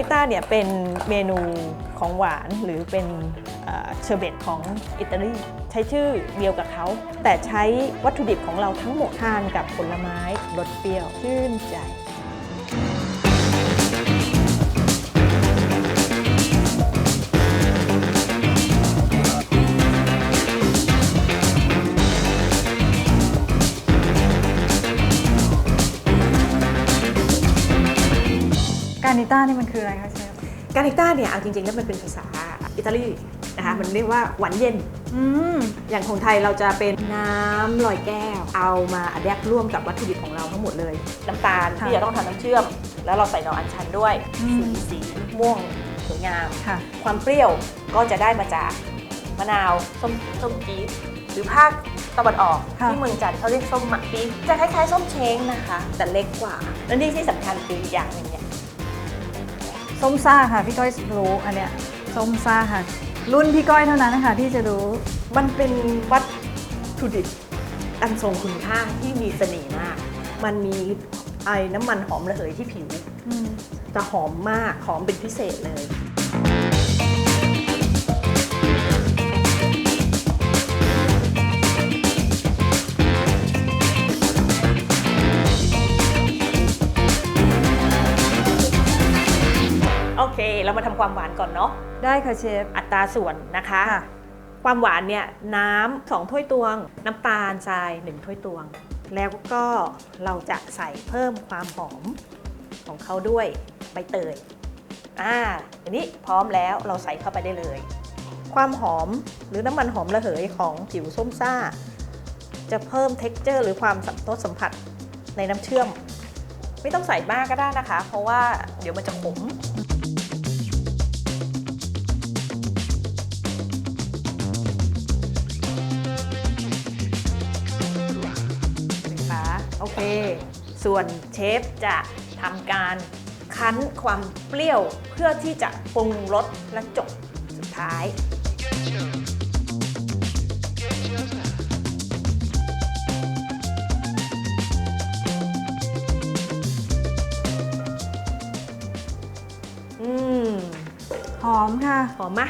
ไอต้าเนี่ยเป็นเมนูของหวานหรือเป็นเชอร์เบตของอิตาลีใช้ชื่อเดียวกับเขา แต่ใช้วัตถุดิบของเราทั้งหมดทานกับผลไม้รสเปรี้ยวชื่นใจ การนิต้านี่มันคืออะไรคะเชฟ กานิต้าเนี่ยเอาจริงๆแล้วมันเป็นภาษาอิตาลีนะคะมันเรียกว่าหวานเย็น อืม อย่างของไทยเราจะเป็นน้ำลอยแก้ว เอามาอัดแยกร่วมกับวัตถุดิบของเราทั้งหมดเลยน้ำตาลค่ะที่จะต้องทำน้ำเชื่อม แล้วเราใส่ดอกอัญชันด้วยอืสีมสีม่วงสวยงาม ค่ะ ความเปรี้ยวก็จะได้มาจากมะนาวส้มส้มจี๊ดหรือภาคตะวันออกค่ะ ที่เมืองจันทร์เขาเรียกส้มหมักปี๊บจะคล้ายๆ ส้มเช้งนะคะ แต่เล็กกว่า และนี่ที่สำคัญคืออีกอย่างหนึ่งเนี่ย ส้มซ่าค่ะพี่ก้อยรู้อันเนี้ยส้มซ่าค่ะ รุ่นพี่ก้อยเท่านั้นนะคะที่จะรู้ มันเป็นวัตถุดิบอันทรงคุณค่าที่มีเสน่ห์มาก มันมีไอน้ำมันหอมระเหยที่ผิวอืมจะหอมมาก หอมเป็นพิเศษเลย มาทำความหวานก่อนเนาะได้ค่ะเชฟอัตราส่วนนะคะค่ะความหวานเนี่ยน้ำสองถ้วยตวง น้ำตาลทรายหนึ่งถ้วยตวง แล้วก็เราจะใส่เพิ่มความหอมของเขาด้วยใบเตยอ่าอันนี้พร้อมแล้วเราใส่เข้าไปได้เลย ความหอมหรือน้ำมันหอมระเหยของผิวส้มซ่า จะเพิ่ม t e x t อร์หรือความสัมรสสัมผัสในน้ำเชื่อม ไม่ต้องใส่มากก็ได้นะคะ เพราะว่าเดี๋ยวมันจะขม ส่วนเชฟจะทำการคั้นความเปรี้ยวเพื่อที่จะปรุงรสและจบสุดท้ายอืมหอมค่ะ หอมมะ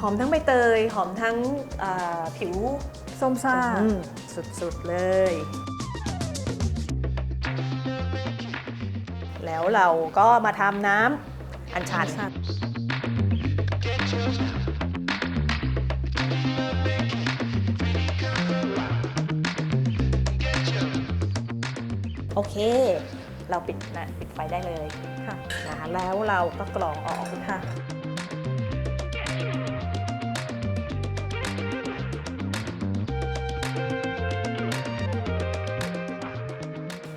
หอมทั้งใบเตย หอมทั้งเอ่อผิวส้มซ่าอืมสุดๆเลย แล้วเราก็มาทำน้ำอัญชันอัญชันโอเค เราปิดนะปิดไฟได้เลยค่ะนะคะแล้วเราก็กรองออกค่ะ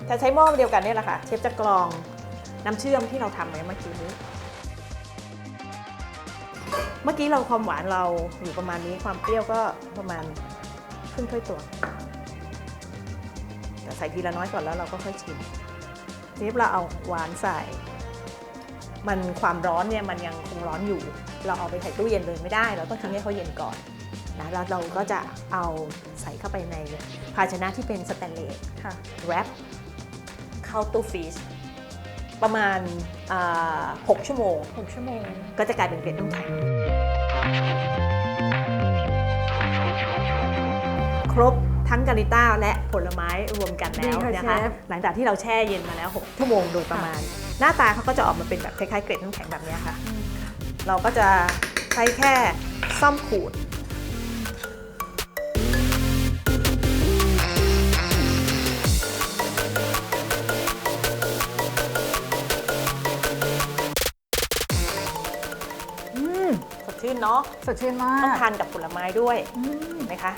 ถ้าใช้หม้อเดียวกันเนี่ยแหละค่ะ เชฟจะกรอง น้ำเชื่อมที่เราทำไว้เมื่อกี้นี้ เมื่อกี้เราความหวานเราอยู่ประมาณนี้ความเปรี้ยวก็ประมาณครึ่งถ้วยตวงแต่ใส่ทีละน้อยก่อนแล้วเราก็ค่อยชิมทีนี้เราเอาหวานใส่ มันความร้อนเนี่ยมันยังคงร้อนอยู่ เราเอาไปใส่ตู้เย็นเลยไม่ได้ เราต้องทิ้งให้เขาเย็นก่อนนะแล้วเราก็จะเอาใส่เข้าไปในภาชนะที่เป็นสแตนเลสค่ะแรปเข้าตู้ฟรีซ ประมาณอ่า6ชั่วโมง 6 ชั่วโมง ก็จะกลายเป็นเกล็ดน้ำแข็งครบทั้งกาลิต้าและผลไม้รวมกันแล้วดีค่ะนะคะเชฟหลังจากที่เราแช่เย็นมาแล้ว 6 ชั่วโมงโดยประมาณ หน้าตาเขาก็จะออกมาเป็นแบบคล้ายๆเกล็ดน้ำแข็งแบบเนี้ยค่ะ เราก็จะใช้แค่ซ่อมขูด สดชื่นเนาะ สดชื่นมาต้องก ทานกับผลไม้ด้วยอืมเห็นไหมคะ